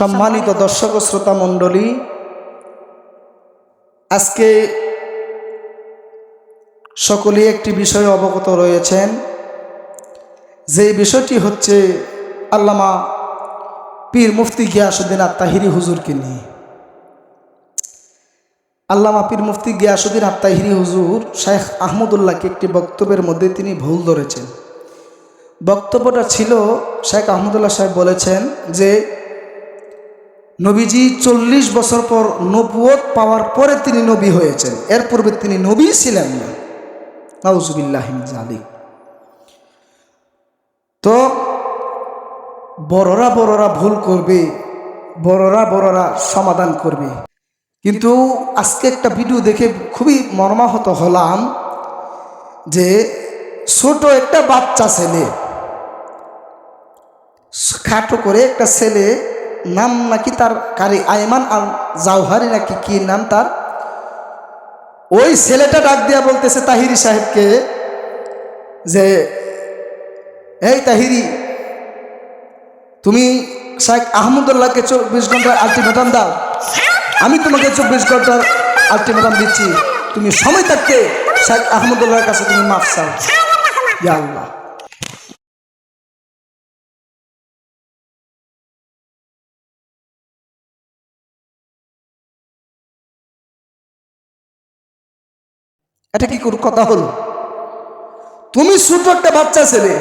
সম্মানিত দর্শক শ্রোতা মণ্ডলী, আজকে সকলেই একটি বিষয়ে অবগত রয়েছেন। যে বিষয়টি হচ্ছে আল্লামা পীর মুফতি গিয়াসুদ্দিন আত্মাহিরি হুজুরকে নিয়ে। আল্লামা পীর মুফতি গিয়াসুদ্দিন আত্মাহিরি হুজুর শেখ আহমদুল্লাহকে একটি বক্তব্যের মধ্যে তিনি ভুল ধরেছেন। বক্তব্যটা ছিল শেখ আহমদুল্লাহ সাহেব বলেছেন যে নবীজি চল্লিশ বছর পর নবুয়ত পাওয়ার পরে তিনি নবী হয়েছেন। এর পূর্বে তিনি নবী ছিলেন না। নাউজুবিল্লাহিম জালিক তো বড়রা বড়রা ভুল করবে, বড়রা বড়রা সমাধান করবে। কিন্তু আজকে একটা ভিডিও দেখে খুবই মর্মাহত হলাম যে ছোট একটা বাচ্চা ছেলে, খাটো করে একটা ছেলে নাম নাকি তার কারি আয়মান আল জাউহারি নাকি কি নাম তার? ওই ছেলেটা ডাক দিয়া বলতেছে তাহিরি সাহেবকে যে, এই তাহিরি, তুমি শেখ আহমদুল্লাহকে চব্বিশ ঘণ্টার আলটিমেটাম দাও। আমি তোমাকে চব্বিশ ঘণ্টার আলটিমেটাম দিচ্ছি। তুমি সময় থাকতে শেখ আহমদুল্লাহর কাছে তুমি মাফ চাও। আল্লাহ। এটা কি করে কথা হলো? তুমি ছোট একটা বাচ্চা ছেলে,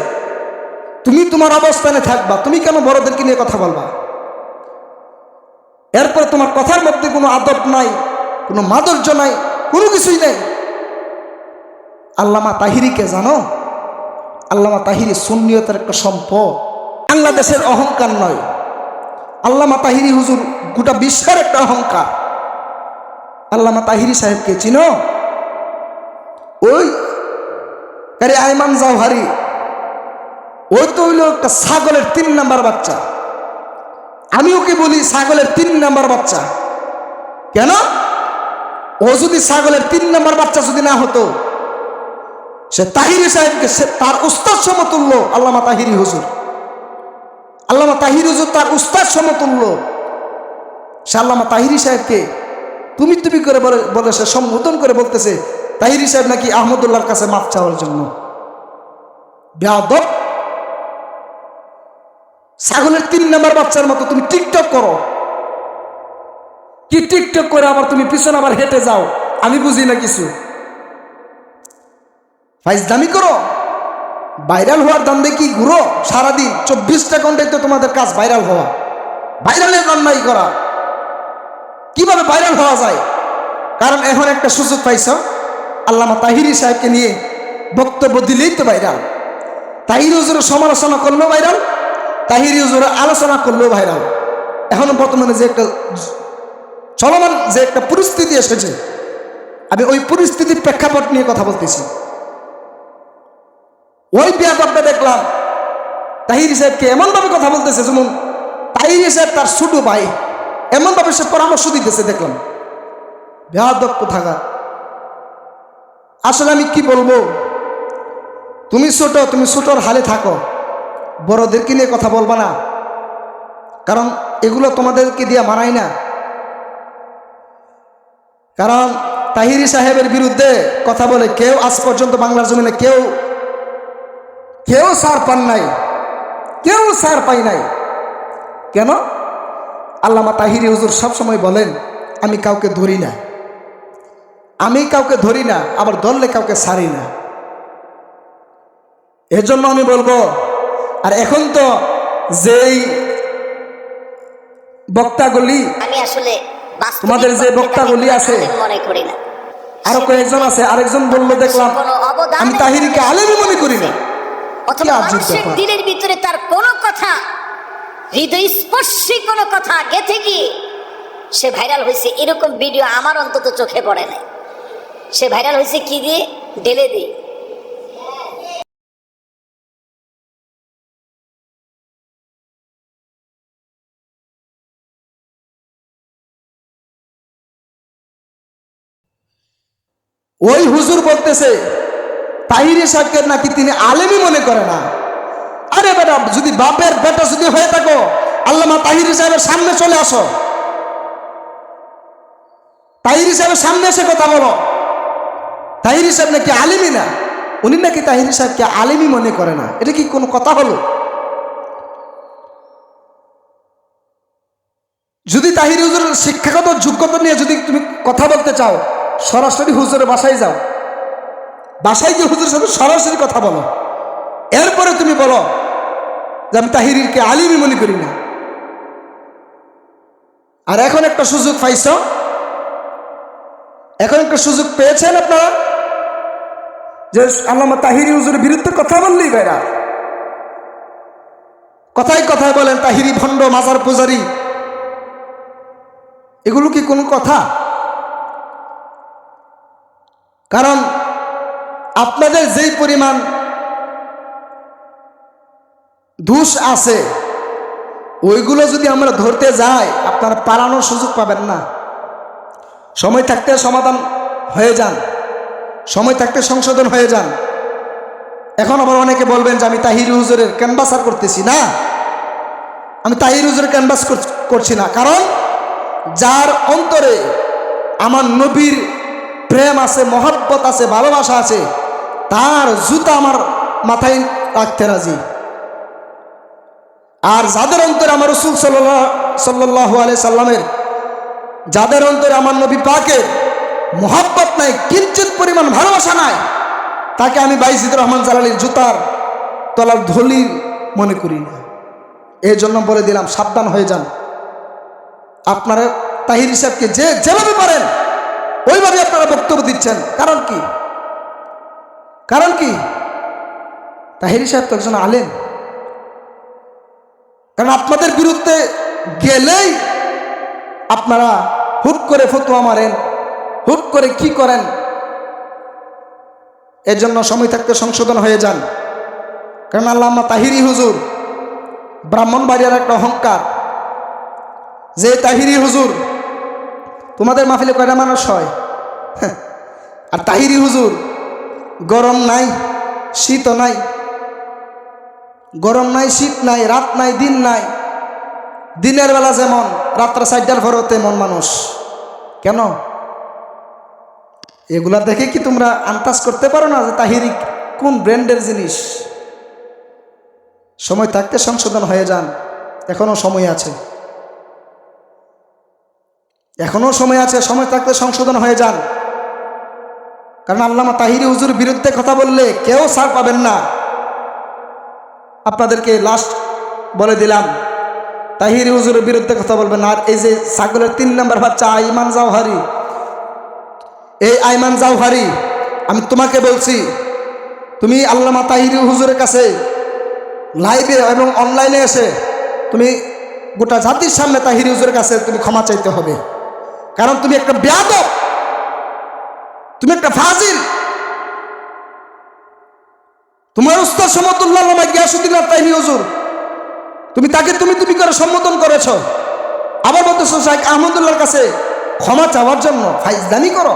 তুমি তোমার অবস্থানে থাকবা, তুমি কেন বড়দেরকে নিয়ে কথা বলবা? এরপর তোমার কথার মধ্যে কোনো আদব নাই, কোনো মাধুর্য নাই, কোনো কিছুই নেই। আল্লামা তাহিরিকে জানো? আল্লামা তাহিরি সুন্নিয়তের একটা সম্পদ। বাংলাদেশের অহংকার নয়। আল্লামা তাহিরি হুজুর গোটা বিশ্বের একটা অহংকার। আল্লামা তাহিরি সাহেবকে চিনো? ওই, আরে আইমান জাওহারি, ওই তো হইল একটা ছাগলের তিন নাম্বার বাচ্চা। আমি ওকে বলি ছাগলের তিন নাম্বার বাচ্চা। কেন? ও যদি ছাগলের তিন নাম্বার বাচ্চা যদি না হতো, সে তাহিরি সাহেবকে সে তার উস্তাদ সমতুল্য আল্লামা তাহিরি হুজুর। আল্লামা তাহির হুজুর তার উস্তাদ সমতুল্য। সে আল্লামা তাহিরি সাহেবকে তুমি তুমি করে বলে সে সম্বোধন করে বলতেছে তাহিরি সাহেব নাকি আহমদুল্লাহর কাছে মাফ চাওয়ার জন্য। বেয়াদব। ছাগলের তিন নাম্বার বাচ্চার মতো তুমি টিকটক করো। কি টিকটক করে আবার তুমি পিছনে আবার হেঁটে যাও? আমি বুঝি না কিছু। ফাইজ দামি করো। ভাইরাল হওয়ার দাম দেখি ঘুরো? সারাদিন চব্বিশটা ঘন্টায় তো তোমাদের কাজ ভাইরাল হওয়া। ভাইরালের রান্নাই করা। কীভাবে ভাইরাল হওয়া যায়? কারণ এখন একটা সুযোগ পাইছ। আল্লামা তাহিরি সাহেবকে নিয়ে বক্তব্য দিলেই তো ভাইরাল। তাহির হুজুরের সমালোচনা করলেও ভাইরাল, তাহির হুজুরের আলোচনা করলেও ভাইরাল। এখন বর্তমানে যে একটা চলমান যে একটা পরিস্থিতি এসেছে, আমি ওই পরিস্থিতির প্রেক্ষাপট নিয়ে কথা বলতেছি। ওই বিয়াদবটা দেখলাম, তাহির সাহেবকে এমনভাবে কথা বলতেছে যেমন তাহির সাহেব তার ছোট ভাই, এমনভাবে সে পরামর্শ দিতেছে দেখলাম। বেয়াদব কোথাকার? আসলে আমি কি বলব? তুমি ছোট, তুমি ছোটর হালে থাকো। বড়দেরকে নিয়ে কথা বলবা না। কারণ এগুলো তোমাদেরকে দিয়ে মানায় না। কারণ তাহিরি সাহেবের বিরুদ্ধে কথা বলে কেউ আজ পর্যন্ত বাংলার জমিনে কেউ কেউ সার পান নাই। কেউ সার পাই নাই। কেন? আল্লামা তাহিরি হুজুর সবসময় বলেন, আমি কাউকে ধরি না। আমি কাউকে ধরি না আবার ধরলে কাউকে ছাড়ি না। এর জন্য আমি বলব আর এখন তো যেই বক্তাগুলি আমি আসলে তোমাদের যে বক্তাগুলি আছে, মনে করি না। আরও কয়েকজন আছে আরেকজন বলল দেখলাম আমি তাহিরিকে আলেমই মনে করি না। দিলের ভিতরে তার কোনো কথা হৃদয় স্পর্শী কোনো কথা গেথে গিয়ে সে ভাইরাল হয়েছে এরকম ভিডিও আমার অন্তত চোখে পড়ে নাই। সে ভাইরাল হয়েছে কি দিয়ে? ডেলে দিয়ে। ওই হুজুর বলতেছে, তাহিরি সাহেবকে নাকি তিনি আলেমই মনে করে না। আরে বেটা, যদি বাপের বেটা যদি হয়ে থাকো, আল্লামা তাহির সাহেবের সামনে চলে আসো। তাহির সাহেবের সামনে এসে কথা বলো। তাহির সাহেব নাকি আলিমই না? উনি নাকি তাহির সাহেবকে আলিমই মনে করে না। এটা কি কোনো কথা হলো? যদি তাহির হুজুরের শিক্ষাগত যোগ্যতা নিয়ে যদি তুমি কথা বলতে চাও, সরাসরি হুজুরের বাসায় যাও। বাসায় গিয়ে হুজুরের সাথে সরাসরি কথা বলো। এরপরে তুমি বলো যে আমি তাহিরিরকে আলিমই মনে করি না। আর এখন একটা সুযোগ পাইছ? এখন একটা সুযোগ পেয়েছেন আপনারা? যে আল্লামা তাহিরি হুজুরের বিরুদ্ধে কথা বললি বেড়া কথাই কথায় বলেন, তাহিরি ভণ্ড, মাজার পূজারি। এগুলো কি কোনো কথা? কারণ আপনাদের যেই পরিমাণ দোষ আছে, ওইগুলো যদি আমরা ধরতে যাই, আপনারা পালানোর সুযোগ পাবেন না। সময় থাকতে সমাধান হয়ে যান। সময় থাকতে সংশোধন হয়ে যান। এখন আবার অনেকে বলবেন যে আমি তাহির হুজুরের ক্যানভাসার করতেছি না। আমি তাহির হুজুরের ক্যানভাস কর- করছি না। কারণ যার অন্তরে আমার নবীর প্রেম আছে, মহব্বত আছে, ভালোবাসা আছে, তার জুতা আমার মাথায় রাখতে রাজি। আর যাদের অন্তরে আমার রসুল সাল্লাহ সাল্লাহ আলাই সাল্লামের, যাদের অন্তরে আমার নবী পাকের মহাব্বত নাই, কিঞ্চিত পরিমাণ ভালোবাসা নাই। তাকে আমি বাইজিদুর রহমান জালালির জুতার তলার ধলি মনে করি না। এই জন্য বলে দিলাম, সাবধান হয়ে যান। আপনারা তাহির সাহেবকে যে যেভাবে পারেন ওইভাবে আপনারা বক্তব্য দিচ্ছেন। কারণ কি? কারণ কি? তাহিরি সাহেব তো একজন আলেন কারণ আপনাদের বিরুদ্ধে গেলেই আপনারা হুট করে ফতুয়া মারেন হুট করে কি করেন? এর জন্য সময় থাকতে সংশোধন হয়ে যান। কারণ আল্লামা তাহিরি হুজুর ব্রাহ্মণবাড়িয়ার একটা অহংকার। যে তাহিরি হুজুর, তোমাদের মাহফিলে কয়টা মানুষ হয়? হ্যাঁ। আর তাহিরি হুজুর, গরম নাই শীতও নাই, গরম নাই, শীত নাই, রাত নাই, দিন নাই, দিনের বেলা যেমন, রাত্র সাইডার ভরও তেমন মানুষ। কেন? এগুলা দেখে কি তোমরা আন্দাজ করতে পারো না যে তাহিরি কোন ব্র্যান্ডের জিনিস? সময় থাকতে সংশোধন হয়ে যান। এখনও সময় আছে। এখনও সময় আছে, সময় থাকতে সংশোধন হয়ে যান। কারণ আল্লামা তাহিরি হুজুর বিরুদ্ধে কথা বললে কেউ ছাড় পাবেন না। আপনাদেরকে লাস্ট বলে দিলাম, তাহিরি হুজুরের বিরুদ্ধে কথা বলবেন আর এই যে ছাগলের তিন নম্বর বাচ্চা আইমান জাওহারি এই আইমান জাওহারি, আমি তোমাকে বলছি, তুমি আল্লামা তাহিরি হুজুরের কাছে লাইভে এবং অনলাইনে এসে তুমি গোটা জাতির সামনে তাহিরি হুজুরের কাছে তুমি ক্ষমা চাইতে হবে। কারণ তুমি একটা ব্যাদব, তুমি একটা ফাজিল। তোমার উস্তাদ সমতুল্লাহ গিয়াসুদ্দিন তাহিরি হুজুর, তুমি তাকে তুমি তুমি করে সম্বোধন করেছ। আবার বলতেছো শাহেখ আহমদুল্লাহর কাছে ক্ষমা চাওয়ার জন্য ফাইজদানি করো।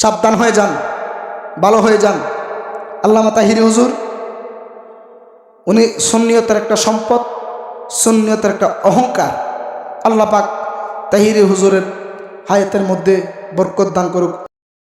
সাবধান হয়ে যান, ভালো হয়ে যান। আল্লামা তাহিরি হুজুর, উনি সুন্নিয়তের একটা সম্পদ, সুন্নিয়তের একটা অহংকার। আল্লাহ পাক তাহিরি হুজুরের হায়াতের মধ্যে বরকত দান করুক।